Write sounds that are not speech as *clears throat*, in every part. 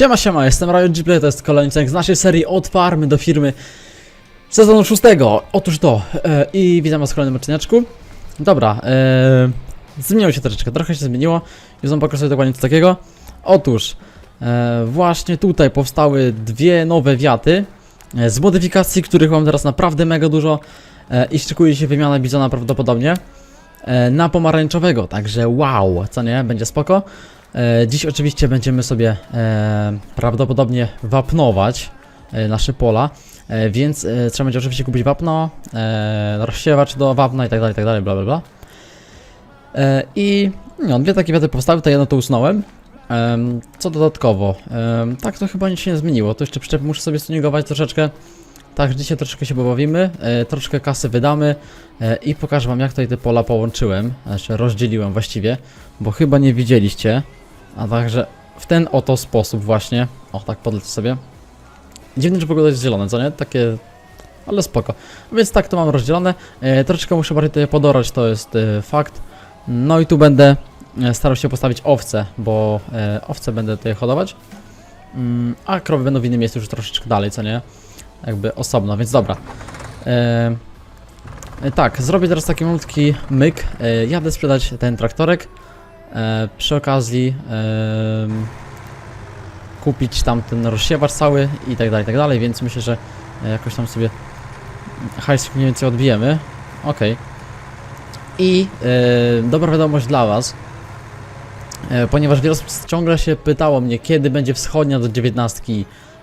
Siema, siema, jestem Riot Gplay, to jest kolejny odcinek z naszej serii od farmy do firmy sezonu szóstego. Otóż to, e, i witam was w kolejnym odcineczku. Dobra, e, zmieniło się troszeczkę, trochę się zmieniło. Już wam pokażę dokładnie co takiego. Otóż, e, właśnie tutaj powstały dwie nowe wiaty e, z modyfikacji, których mam teraz naprawdę mega dużo e, i szykuje się wymiana bizona prawdopodobnie e, na pomarańczowego, także wow, co nie, będzie spoko. E, Dziś oczywiście będziemy sobie e, prawdopodobnie wapnować e, nasze pola, więc trzeba będzie oczywiście kupić wapno, rozsiewacz do wapna i tak dalej, tak dalej, bla bla bla. I no, dwie takie wiaty powstały, to jedno to usnąłem. Em, co dodatkowo? Tak to chyba nic się nie zmieniło, to jeszcze przyczep muszę sobie stuningować troszeczkę. Tak, dzisiaj troszeczkę się pobawimy, troszkę kasy wydamy i pokażę wam jak tutaj te pola połączyłem, znaczy rozdzieliłem właściwie, bo chyba nie widzieliście. A także w ten oto sposób właśnie. O, tak podlecę sobie. Dziwne, że pogoda jest zielone, co nie? Takie... Ale spoko. Więc tak to mam rozdzielone. E, troszeczkę muszę bardziej tutaj podorać, to jest e, fakt. No i tu będę e, starał się postawić owce, bo e, owce będę tutaj hodować. Mm, a krowy będą w innym miejscu już troszeczkę dalej, co nie? Jakby osobno, więc dobra. E, e, tak, zrobię teraz taki malutki myk. E, jadę sprzedać ten traktorek. E, przy okazji em, kupić tam ten rozsiewacz cały i tak dalej, i tak dalej, więc myślę, że e, jakoś tam sobie hajs mniej więcej odbijemy. Okej. I e, dobra wiadomość dla Was, e, ponieważ wiele osób ciągle się pytało mnie, kiedy będzie wschodnia do 19.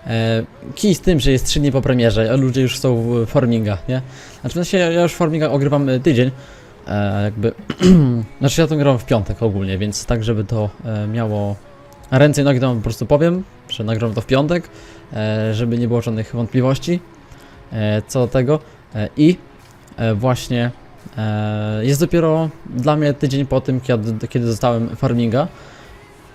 E, kij z tym, że jest 3 dni po premierze, a ludzie już są w nie? Znaczy, ja już farminga ogrywam e, tydzień, e, jakby *clears throat* znaczy ja to grałem w piątek ogólnie, więc tak, żeby to e, miało ręce i nogi, to po prostu powiem, że nagram to w piątek, e, żeby nie było żadnych wątpliwości e, co do tego. E, I e, właśnie e, jest dopiero dla mnie tydzień po tym, kiedy, kiedy dostałem farminga.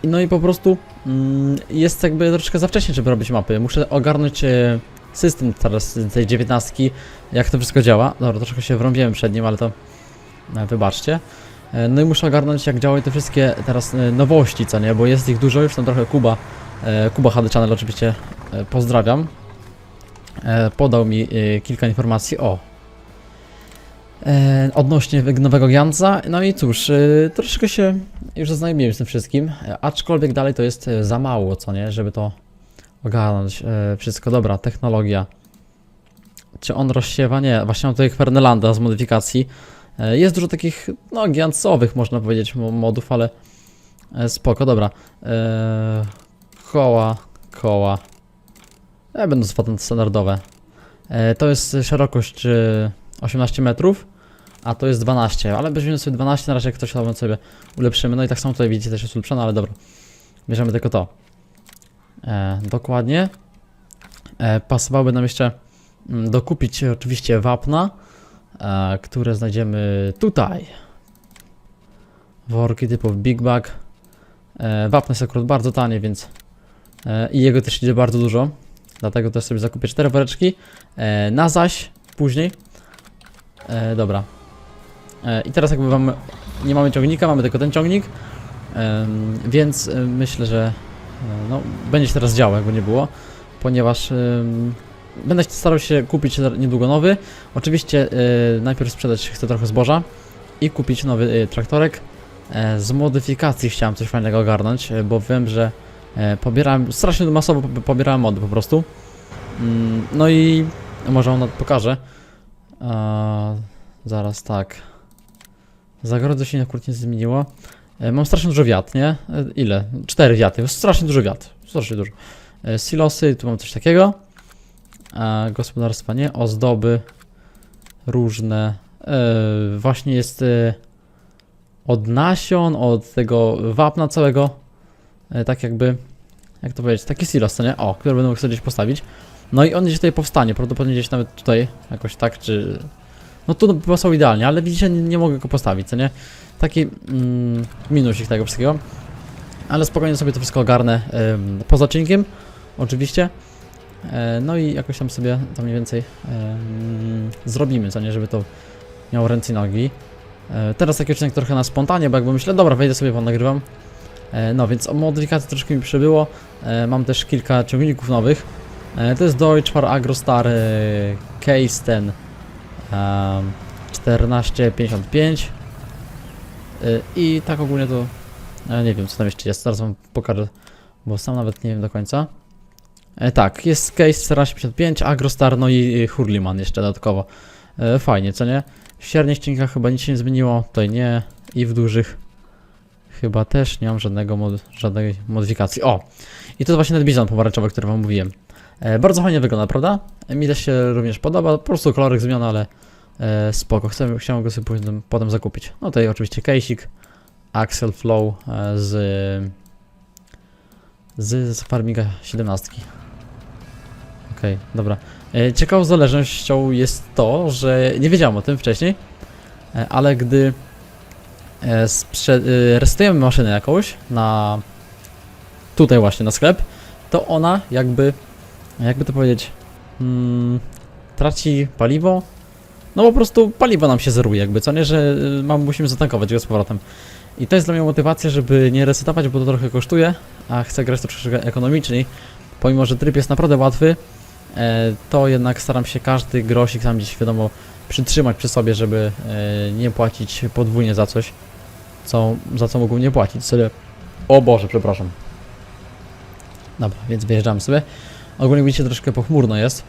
No i po prostu mm, jest jakby troszkę za wcześnie, żeby robić mapy. Muszę ogarnąć e, system teraz tej dziewiętnastki, jak to wszystko działa. Dobra, troszkę się wrąbiłem przed nim, ale to Wybaczcie. E, No i muszę ogarnąć jak działają te wszystkie teraz e, nowości, co nie, bo jest ich dużo, już tam trochę Kuba, e, Kuba HD Channel oczywiście e, pozdrawiam. E, Podał mi e, kilka informacji o e, odnośnie nowego Jansa. No i cóż, e, troszeczkę się już zaznajomiłem z tym wszystkim, e, aczkolwiek dalej to jest e, za mało, co nie, żeby to ogarnąć e, wszystko. Dobra, technologia. Czy on rozsiewa? Nie, właśnie mam tutaj Kvernelanda z modyfikacji. E, Jest dużo takich, no, giantsowych, można powiedzieć, mo- modów, ale e, spoko, dobra. E, koła, koła. Będą standardowe. To jest szerokość e, 18 metrów, a to jest 12, ale weźmiemy sobie 12, na razie jak ktoś tam sobie ulepszymy. No i tak samo tutaj widzicie też jest ulepszone, ale dobra. Bierzemy tylko to. Dokładnie. Pasowałoby nam jeszcze mm, dokupić oczywiście wapna które znajdziemy tutaj. Worki typu Big Bag. E, wapno jest akurat bardzo tanie, więc e, i jego też idzie bardzo dużo. Dlatego też sobie zakupię cztery woreczki. E, na zaś później. Dobra. I teraz jakby wam nie mamy ciągnika, mamy tylko ten ciągnik. Więc myślę, że no, będzie się teraz działo, jakby nie było. Ponieważ będę starał się kupić niedługo nowy. Oczywiście y, najpierw sprzedać chcę trochę zboża i kupić nowy y, traktorek. E, z modyfikacji chciałem coś fajnego ogarnąć, e, bo wiem, że e, pobierałem, strasznie masowo po- pobierałem mody po prostu. Mm, no i może on pokaże. Zaraz tak. Zagrody się akurat nie zmieniło. E, mam strasznie dużo wiat, nie? Ile? Cztery wiaty, strasznie dużo wiat. Strasznie dużo. Silosy, tu mam coś takiego. Gospodarstwa nie, ozdoby różne. E, właśnie jest e, od nasion, od tego wapna całego. E, tak jakby, jak to powiedzieć, taki silos, nie? O, który będę mógł sobie gdzieś postawić. No i on gdzieś tutaj powstanie, prawdopodobnie gdzieś nawet tutaj, jakoś tak, czy... No tu pasał idealnie, ale widzicie, nie, nie mogę go postawić, co nie? Taki mm, minusik tego wszystkiego. Ale spokojnie sobie to wszystko ogarnę em, poza odcinkiem, oczywiście. E, No i jakoś tam sobie to mniej więcej em, zrobimy, co nie, żeby to miało ręce i nogi. E, Teraz taki odcinek trochę na spontanie, bo jakby myślę, dobra, wejdę sobie, nagrywam. E, no więc o modyfikacji troszkę mi przybyło. E, mam też kilka ciągników nowych. E, to jest Deutschfar Agrostar e, Case ten em, 1455 E, i tak ogólnie to e, nie wiem co tam jeszcze jest, zaraz wam pokażę, bo sam nawet nie wiem do końca. E, tak, jest Case 1455, Agrostar, no i Hurliman jeszcze dodatkowo. E, fajnie, co nie? W średnich cinkach chyba nic się nie zmieniło, tutaj nie i w dużych chyba też nie mam żadnego mod, żadnej modyfikacji. O! I to jest właśnie ten bizon pomarańczowy, o którym wam mówiłem. E, bardzo fajnie wygląda, prawda? E, Mi też się również podoba, po prostu kolorek zmiana, ale e, spoko, Chcę, chciałem go sobie potem, potem zakupić. No tutaj oczywiście kejsik, Axel Flow e, z z, z Farmiga 17. Okej, dobra. E, Ciekawą zależnością jest to, że nie wiedziałem o tym wcześniej, e, ale gdy e, rejestrujemy maszynę jakąś na tutaj właśnie na sklep, to ona jakby, jakby to powiedzieć, mm, traci paliwo. No po prostu paliwo nam się zeruje jakby, co nie, że mam, musimy zatankować go z powrotem. I to jest dla mnie motywacja, żeby nie resetować, bo to trochę kosztuje, a chcę grać troszeczkę ekonomiczniej. Pomimo, że tryb jest naprawdę łatwy, to jednak staram się każdy grosik tam gdzieś wiadomo przytrzymać przy sobie, żeby e, nie płacić podwójnie za coś, co, za co mógłbym nie płacić. Sobie... O Boże, przepraszam. Dobra, więc wyjeżdżamy sobie. Ogólnie widzicie, troszkę pochmurno jest,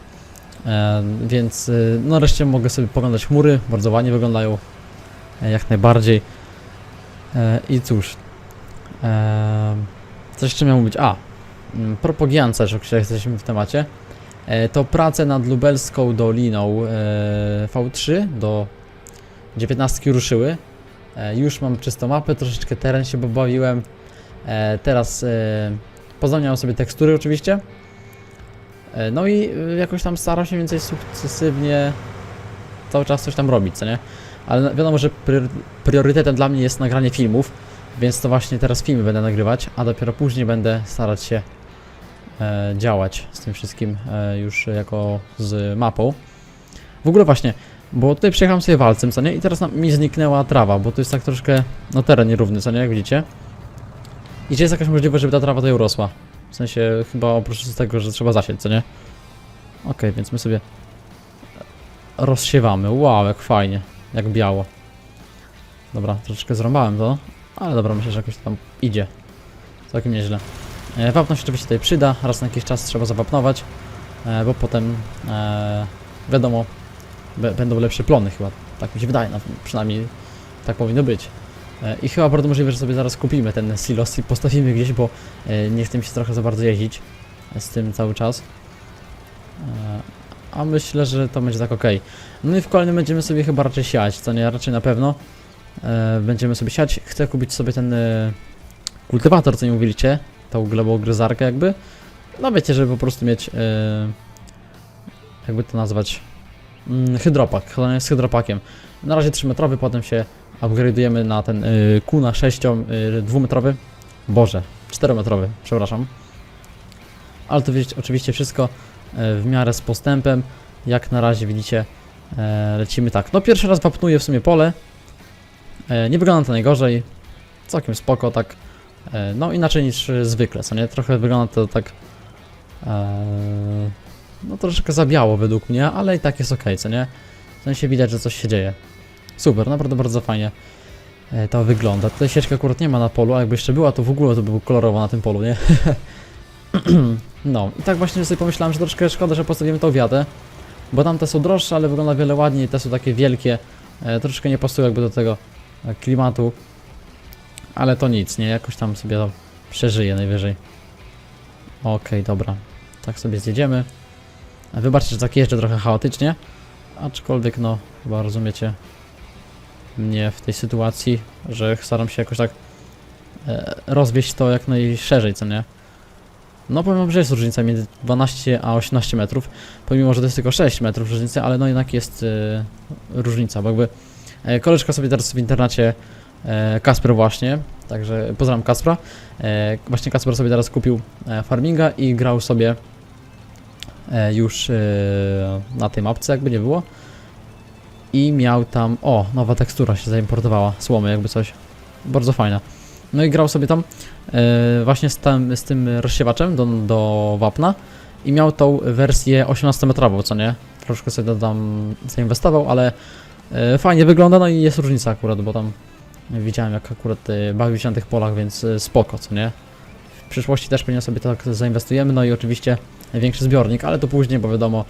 e, więc e, no nareszcie mogę sobie poglądać chmury, bardzo ładnie wyglądają, e, jak najbardziej. E, I cóż, e, coś jeszcze miał mówić, a, propagiance, że jesteśmy w temacie, e, to prace nad Lubelską Doliną e, V3 do 19 ruszyły. E, już mam czystą mapę, troszeczkę teren się pobawiłem. E, teraz e, pozamieniam sobie tekstury oczywiście. E, no i e, jakoś tam staram się więcej sukcesywnie cały czas coś tam robić, co nie? Ale wiadomo, że prior- priorytetem dla mnie jest nagranie filmów, więc to właśnie teraz filmy będę nagrywać, a dopiero później będę starać się e, działać z tym wszystkim e, już jako z mapą. W ogóle właśnie, bo tutaj przejechałem sobie walcem, co nie? I teraz mi zniknęła trawa, bo to jest tak troszkę, no teren nierówny, co nie? Jak widzicie. I czy jest jakaś możliwość, żeby ta trawa tutaj urosła? W sensie, chyba oprócz tego, że trzeba zasieć, co nie? Okej, więc my sobie rozsiewamy. Wow, jak fajnie. Jak biało. Dobra, troszeczkę zrąbałem to, ale dobra, myślę, że jakoś tam idzie. Całkiem nieźle. E, wapno się oczywiście tutaj przyda, raz na jakiś czas trzeba zawapnować, e, bo potem, e, wiadomo, będą lepsze plony chyba, tak mi się wydaje, no, przynajmniej tak powinno być. I chyba bardzo możliwe, że sobie zaraz kupimy ten silos i postawimy gdzieś, bo nie chcę mi się trochę za bardzo jeździć z tym cały czas. A myślę, że to będzie tak ok. No i w kolejnym będziemy sobie chyba raczej siać, co nie, raczej na pewno. Będziemy sobie siać. Chcę kupić sobie ten kultywator, co nie mówiliście, tą glebogryzarkę jakby. No wiecie, żeby po prostu mieć, e, jakby to nazwać, mm, hydropak, on jest hydropakiem. Na razie 3-metrowy, potem się upgrade'ujemy na ten y, Kuna 6 y, 2-metrowy. Boże, 4-metrowy, przepraszam. Ale to wiecie, oczywiście wszystko e, w miarę z postępem. Jak na razie widzicie, e, lecimy tak. No pierwszy raz wapnuję w sumie pole. E, nie wygląda to najgorzej. Całkiem spoko, tak. E, no inaczej niż e, zwykle, co nie? Trochę wygląda to tak... E, no troszeczkę za biało według mnie, ale i tak jest ok, co nie? W sensie widać, że coś się dzieje. Super, naprawdę bardzo fajnie to wygląda. Tutaj sieczka akurat nie ma na polu, a jakby jeszcze była, to w ogóle to by było kolorowo na tym polu, nie? *clears throat* no, i tak właśnie sobie pomyślałem, że troszkę szkoda, że postawimy tą wiatę, bo tamte są droższe, ale wygląda wiele ładniej, te są takie wielkie, troszeczkę nie pasują jakby do tego klimatu, ale to nic, nie? Jakoś tam sobie to przeżyje najwyżej. Okej, dobra, tak sobie zjedziemy. Wybaczcie, że tak jeżdżę trochę chaotycznie, aczkolwiek no, chyba rozumiecie mnie w tej sytuacji, że staram się jakoś tak e, rozwieść to jak najszerzej, co nie? No powiem wam, że jest różnica między 12 a 18 metrów, pomimo, że to jest tylko 6 metrów różnicy, ale no jednak jest e, różnica, bo jakby e, koleżka sobie teraz w internacie Kasper właśnie, także pozdrawiam Kaspra, e, właśnie Kasper sobie teraz kupił e, farminga i grał sobie e, już e, na tej mapce, jakby nie było i miał tam, o, nowa tekstura się zaimportowała, słomy jakby coś, bardzo fajna. No i grał sobie tam e, właśnie z, tym- z tym rozsiewaczem do, do wapna i miał tą wersję 18-metrową, co nie? Troszkę sobie tam zainwestował, ale e, fajnie wygląda, no i jest różnica akurat, bo tam widziałem jak akurat e, bawi się na tych polach, więc e, spoko, co nie? W przyszłości też pewnie sobie tak zainwestujemy, no i oczywiście większy zbiornik, ale to później, bo wiadomo,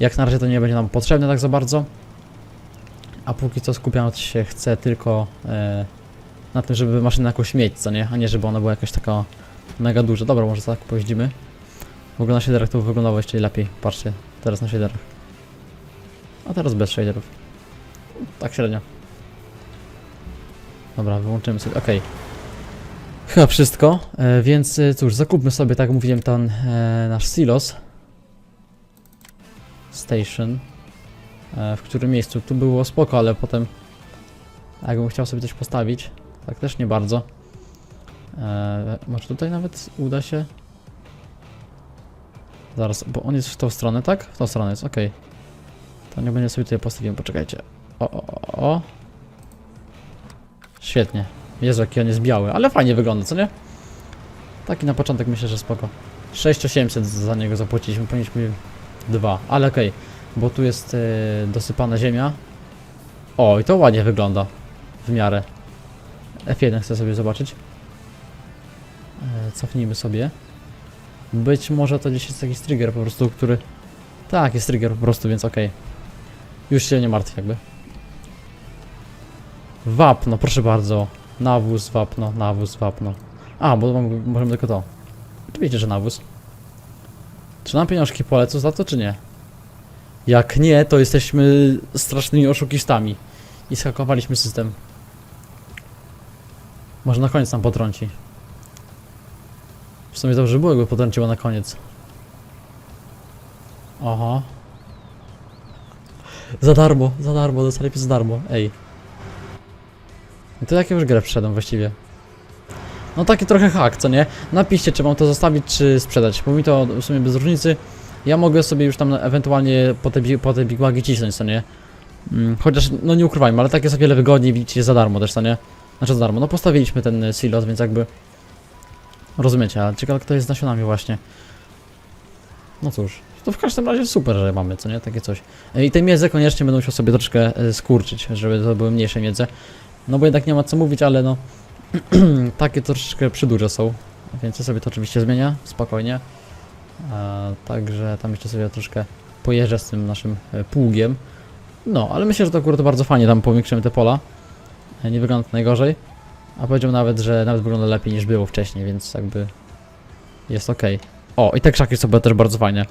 jak na razie to nie będzie nam potrzebne tak za bardzo. A póki co skupiać się chcę tylko e, na tym, żeby maszynę jakąś mieć, co nie? A nie, żeby ona była jakaś taka mega duża. Dobra, może tak pojeździmy. W ogóle na shaderach to wyglądało jeszcze lepiej. Patrzcie, teraz na shaderach. A teraz bez shaderów. Tak średnio. Dobra, wyłączymy sobie, okej. Chyba wszystko, e, więc e, cóż, zakupmy sobie, tak jak mówiłem, ten e, nasz silos. Station. E, w którym miejscu? Tu było spoko, ale potem jakbym chciał sobie coś postawić, tak też nie bardzo. E, może tutaj nawet uda się? Zaraz, bo on jest w tą stronę, tak? W tą stronę jest, okej. To nie będzie sobie tutaj postawiłem, poczekajcie. O, o, o, o. Świetnie. Jezu, jaki on jest biały, ale fajnie wygląda, co nie? Taki na początek myślę, że spoko. 6800 za niego zapłaciliśmy, powinniśmy dwa, ale okej, bo tu jest e, dosypana ziemia. O, i to ładnie wygląda, w miarę. F1 chcę sobie zobaczyć. E, cofnijmy sobie. Być może to gdzieś jest jakiś trigger po prostu, który... Tak, jest trigger po prostu, więc okej. Już się nie martw jakby. Wapno, proszę bardzo. Nawóz, wapno, nawóz, wapno. A, bo mam, możemy tylko to. Oczywiście, że nawóz. Czy nam pieniążki polecą za to, czy nie? Jak nie, to jesteśmy strasznymi oszukistami. I schakowaliśmy system. Może na koniec nam potrąci. W sumie dobrze było, jakby potrąciła na koniec. Aha. Za darmo, za darmo, dostaliśmy za darmo, ej. I to jak ja już grę wszedłem właściwie. No taki trochę hak, co nie? Napiszcie, czy mam to zostawić, czy sprzedać, bo mi to w sumie bez różnicy. Ja mogę sobie już tam ewentualnie po te, bi- po te bigłagi cisnąć, co nie? Mm, chociaż, no nie ukrywajmy, ale tak jest o wiele wygodniej, widzicie, za darmo też, co nie? Znaczy za darmo, no postawiliśmy ten y, silos, więc jakby... Rozumiecie, ale ciekawe kto jest z nasionami właśnie. No cóż, to w każdym razie super, że mamy, co nie? Takie coś. E, I te miedze koniecznie będą musiał sobie troszkę e, skurczyć, żeby to były mniejsze miedze. No bo jednak nie ma co mówić, ale no... *clears throat* takie troszeczkę przyduże są. Więc sobie to oczywiście zmienia, spokojnie. E, także tam jeszcze sobie troszkę pojeżdżę z tym naszym e, pługiem. No, ale myślę, że to akurat bardzo fajnie tam powiększymy te pola. E, nie wygląda to najgorzej. A powiedział nawet, że nawet wygląda lepiej niż było wcześniej, więc jakby jest ok. O, i te krzaki są też bardzo fajne.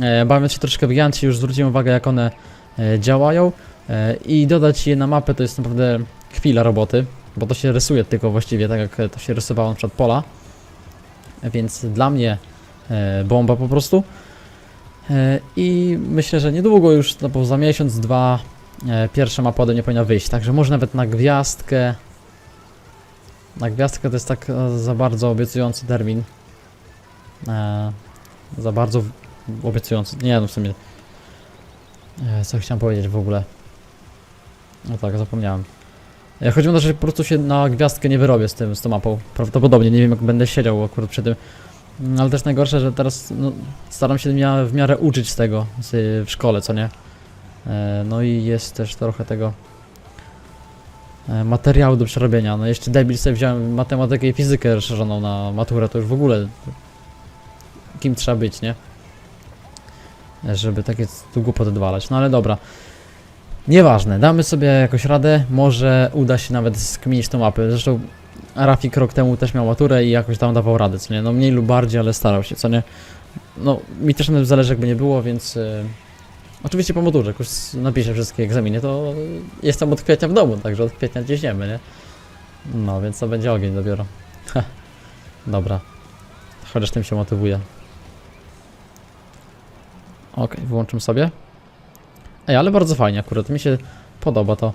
E, bawiąc się troszkę w już zwróciłem uwagę jak one e, działają e, i dodać je na mapę to jest naprawdę chwila roboty, bo to się rysuje tylko właściwie tak jak to się rysowało na przykład pola. Więc dla mnie e, bomba po prostu. E, I myślę, że niedługo już, no bo za miesiąc, dwa, e, pierwsza mapa ode mnie powinna wyjść. Także może nawet na gwiazdkę. Na gwiazdkę to jest tak e, za bardzo obiecujący termin. E, za bardzo obiecujący. Nie no w sumie. E, co chciałem powiedzieć w ogóle? No tak, zapomniałem. E, chodzi o to, że po prostu się na gwiazdkę nie wyrobię z tym, z tą mapą. Prawdopodobnie, nie wiem jak będę siedział akurat przy tym. Mm, Ale też najgorsze, że teraz no, staram się w miarę uczyć z tego z, w szkole, co nie? E, no i jest też trochę tego e, materiału do przerobienia. No jeszcze debil sobie wziąłem matematykę i fizykę rozszerzoną na maturę, to już w ogóle kim trzeba być, nie? Żeby takie tu głupoty odwalać. No ale dobra. Nieważne, damy sobie jakoś radę, może uda się nawet skminić tą mapę. Zresztą Rafik rok temu też miał maturę i jakoś tam dawał radę, co nie? No mniej lub bardziej, ale starał się, co nie? No, mi też na tym zależy jakby nie było, więc... e, oczywiście po maturze, jak już napiszę wszystkie egzaminy, to jestem od kwietnia w domu, także od kwietnia ciśniemy, nie? No, więc to będzie ogień dopiero. Dobra. Chociaż tym się motywuję. Okej, wyłączę sobie. Ej, ale bardzo fajnie akurat, mi się podoba to.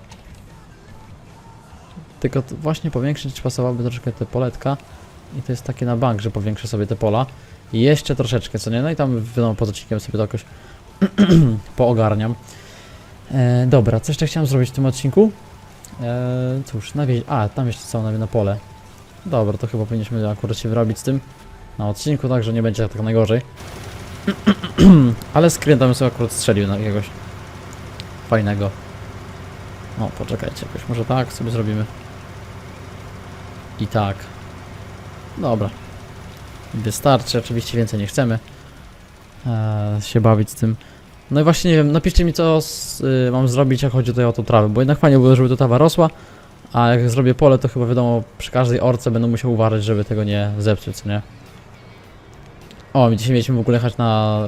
Tylko właśnie powiększyć pasowałoby troszkę te poletka. I to jest takie na bank, że powiększę sobie te pola. I jeszcze troszeczkę, co nie? No i tam wiadomo, poza odcinkiem sobie to jakoś *clears throat* poogarniam. E, dobra, co jeszcze chciałem zrobić w tym odcinku? E, cóż, nawieźć... A, tam jeszcze są na, na pole. Dobra, to chyba powinniśmy akurat się wyrobić z tym na odcinku, także nie będzie tak najgorzej. *clears throat* Ale tam sobie akurat strzelił na jakiegoś fajnego. O, poczekajcie, jakoś może tak sobie zrobimy. I tak. Dobra. Wystarczy, oczywiście więcej nie chcemy eee, się bawić z tym. No i właśnie nie wiem, napiszcie mi co z, y, mam zrobić jak chodzi tutaj o tą trawę, bo jednak fajnie było, żeby ta trawa rosła, a jak zrobię pole, to chyba wiadomo, przy każdej orce będę musiał uważać, żeby tego nie zepsuć, nie? O, dzisiaj mieliśmy w ogóle jechać na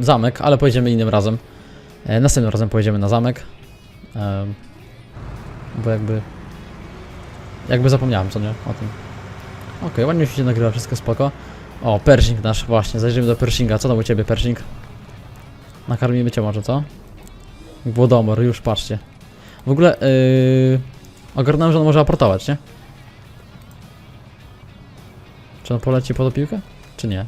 zamek, ale pojedziemy innym razem. E, następnym razem pojedziemy na zamek. E, bo jakby... Jakby zapomniałem, co nie? O tym. Okej, ładnie się nagrywa, wszystko spoko. O, Pershing nasz, właśnie, zajrzyjmy do Pershinga. Co tam u Ciebie, Pershing? Nakarmimy Cię może, co? Głodomor, już patrzcie. W ogóle, yy... Ogarnąłem, że on może aportować, nie? Czy on poleci po tą piłkę? Czy nie?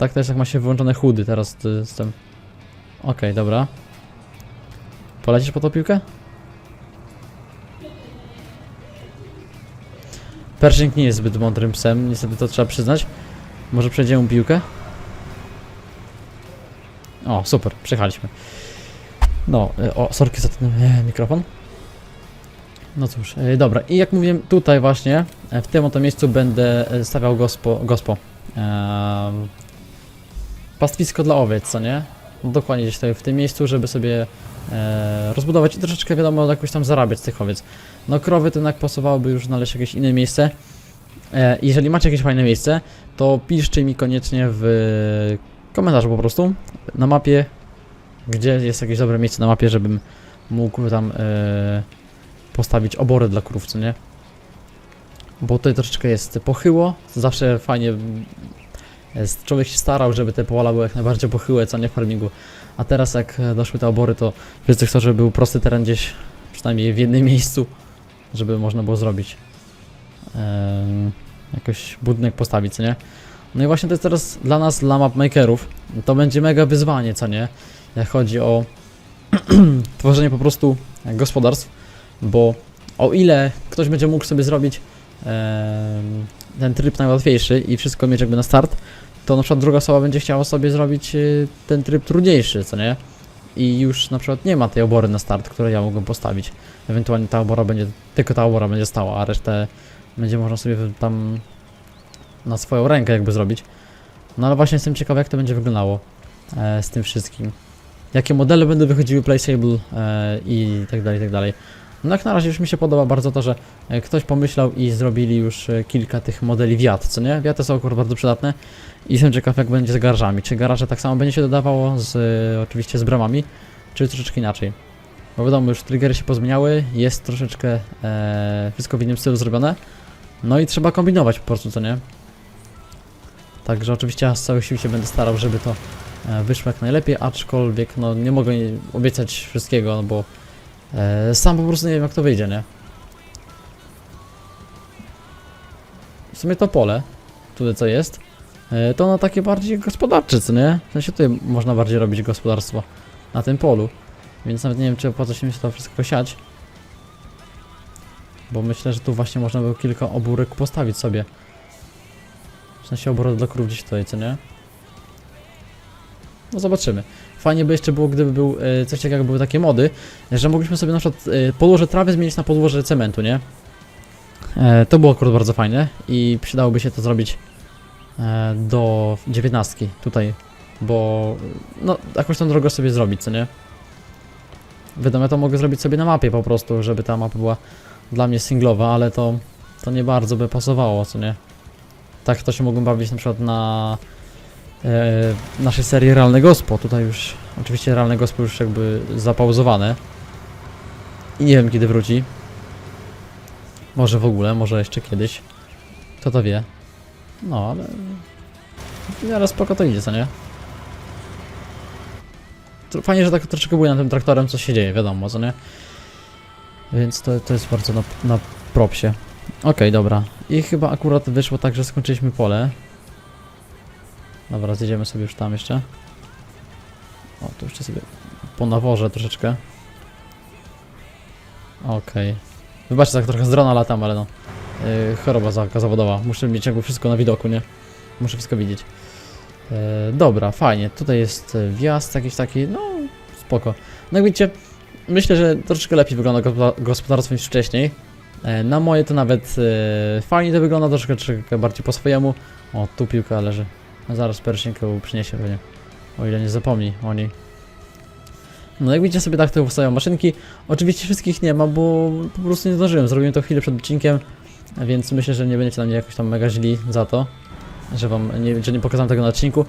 Tak, jest jak ma się wyłączone chudy teraz z, z tym. Okej, dobra. Polecisz po tą piłkę? Pershing nie jest zbyt mądrym psem, niestety to trzeba przyznać. Może przejdziemy mu piłkę? O, super, przejechaliśmy. No, y, o, sorki za ten e, mikrofon. No cóż, e, dobra, i jak mówiłem, tutaj właśnie, e, w tym oto miejscu będę stawiał gospo, gospo. Pastwisko dla owiec, co nie? No, dokładnie gdzieś tutaj w tym miejscu, żeby sobie e, rozbudować i troszeczkę wiadomo jakoś tam zarabiać z tych owiec. No krowy to jednak pasowałoby już znaleźć jakieś inne miejsce. E, jeżeli macie jakieś fajne miejsce, to piszcie mi koniecznie w komentarzu po prostu na mapie, gdzie jest jakieś dobre miejsce na mapie, żebym mógł tam e, postawić obory dla krów, co nie? Bo tutaj troszeczkę jest pochyło, zawsze fajnie człowiek się starał, żeby te pola były jak najbardziej pochyłe, co nie w farmingu. A teraz jak e, doszły te obory, to wszyscy chcą, żeby był prosty teren gdzieś, przynajmniej w jednym miejscu, żeby można było zrobić em, jakoś budynek postawić, co nie? No i właśnie to jest teraz dla nas, dla mapmakerów, to będzie mega wyzwanie, co nie? Jak chodzi o *clears throat* tworzenie po prostu gospodarstw, bo o ile ktoś będzie mógł sobie zrobić ten tryb najłatwiejszy i wszystko mieć jakby na start, to na przykład druga osoba będzie chciała sobie zrobić y, ten tryb trudniejszy, co nie? I już na przykład nie ma tej obory na start, której ja mogłem postawić. Ewentualnie ta obora będzie, tylko ta obora będzie stała, a resztę będzie można sobie tam na swoją rękę jakby zrobić. No ale właśnie jestem ciekawy jak to będzie wyglądało e, z tym wszystkim. Jakie modele będą wychodziły placeable e, i tak dalej, i tak dalej. No jak na razie już mi się podoba bardzo to, że e, ktoś pomyślał i zrobili już e, kilka tych modeli wiat, co nie? Wiaty są akurat bardzo przydatne i jestem ciekaw jak będzie z garażami. Czy garaże tak samo będzie się dodawało z e, oczywiście z bramami, czy troszeczkę inaczej. Bo wiadomo, już triggery się pozmieniały, jest troszeczkę e, wszystko w innym stylu zrobione. No i trzeba kombinować po prostu, co nie? Także oczywiście ja z całych sił się będę starał, żeby to wyszło jak najlepiej, aczkolwiek no nie mogę obiecać wszystkiego, no bo sam po prostu nie wiem jak to wyjdzie, nie? W sumie to pole, tutaj co jest, e, to ono takie bardziej gospodarcze, co nie? W sensie tutaj można bardziej robić gospodarstwo na tym polu, więc nawet nie wiem czy opłaca się mi to wszystko siać. Bo myślę, że tu właśnie można było kilka obórek postawić sobie. W sensie oborę dla krów gdzieś tutaj, co nie? No zobaczymy. Fajnie by jeszcze było, gdyby był e, coś takiego, jak były takie mody, że mogliśmy sobie na przykład e, podłoże trawy zmienić na podłoże cementu, nie? E, to było akurat bardzo fajne i przydałoby się to zrobić do dziewiętnastki tutaj, bo no jakąś tą drogę sobie zrobić, co nie? Wiadomo, ja to mogę zrobić sobie na mapie po prostu, żeby ta mapa była dla mnie singlowa, ale to, to nie bardzo by pasowało, co nie? Tak to się mogłem bawić na przykład na naszej serii Realne Gospo. Tutaj już, oczywiście Realne Gospo już jakby zapauzowane. I nie wiem kiedy wróci. Może w ogóle, może jeszcze kiedyś. Kto to wie. No, ale... Miarę spoko to idzie, co nie? Fajnie, że tak troszeczkę na tym traktorem, co się dzieje, wiadomo, co nie? Więc to, to jest bardzo na, na propsie. Okej, dobra. I chyba akurat wyszło tak, że skończyliśmy pole. Dobra, zjedziemy sobie już tam jeszcze. O, tu jeszcze sobie po naworze troszeczkę. Okej. Wybaczcie, tak trochę z drona latam, ale no. Yy, choroba za- zawodowa. Muszę mieć jakby wszystko na widoku, nie? Muszę wszystko widzieć. Yy, dobra, fajnie. Tutaj jest e, wjazd jakiś taki, no spoko. No jak widzicie, myślę, że troszeczkę lepiej wygląda gospoda- gospodarstwo niż wcześniej. E, Na moje to nawet e, fajnie to wygląda, troszkę bardziej po swojemu. O, tu piłka leży. Zaraz perszynkę przyniesie pewnie. O ile nie zapomni o niej. No jak widzicie sobie tak to ustawiam maszynki. Oczywiście wszystkich nie ma, bo po prostu nie zdążyłem. Zrobiłem to chwilę przed odcinkiem, więc myślę, że nie będziecie na mnie jakoś tam mega źli za to, że wam nie, że nie pokazałem tego na odcinku.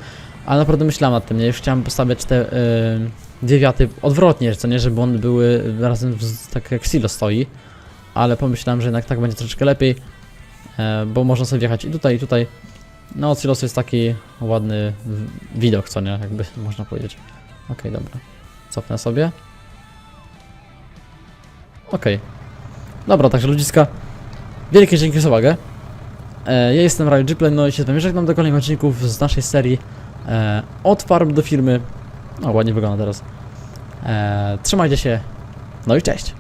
Ale naprawdę myślałem nad tym, nie? Już chciałem postawiać te e, dwie wiaty odwrotnie, co nie, żeby one były razem z, tak jak silo stoi. Ale pomyślałem, że jednak tak będzie troszeczkę lepiej, e, bo można sobie wjechać i tutaj, i tutaj. No, od silosu jest taki ładny widok, co nie, jakby *laughs* można powiedzieć. Okej, dobra. Cofnę sobie. Okej. Dobra, także ludziska. Wielkie dzięki za uwagę. E, ja jestem Raju Gplay, no i się z wami żegnam do kolejnych odcinków z naszej serii e, Od farm do firmy. No, ładnie wygląda teraz. E, trzymajcie się. No i cześć.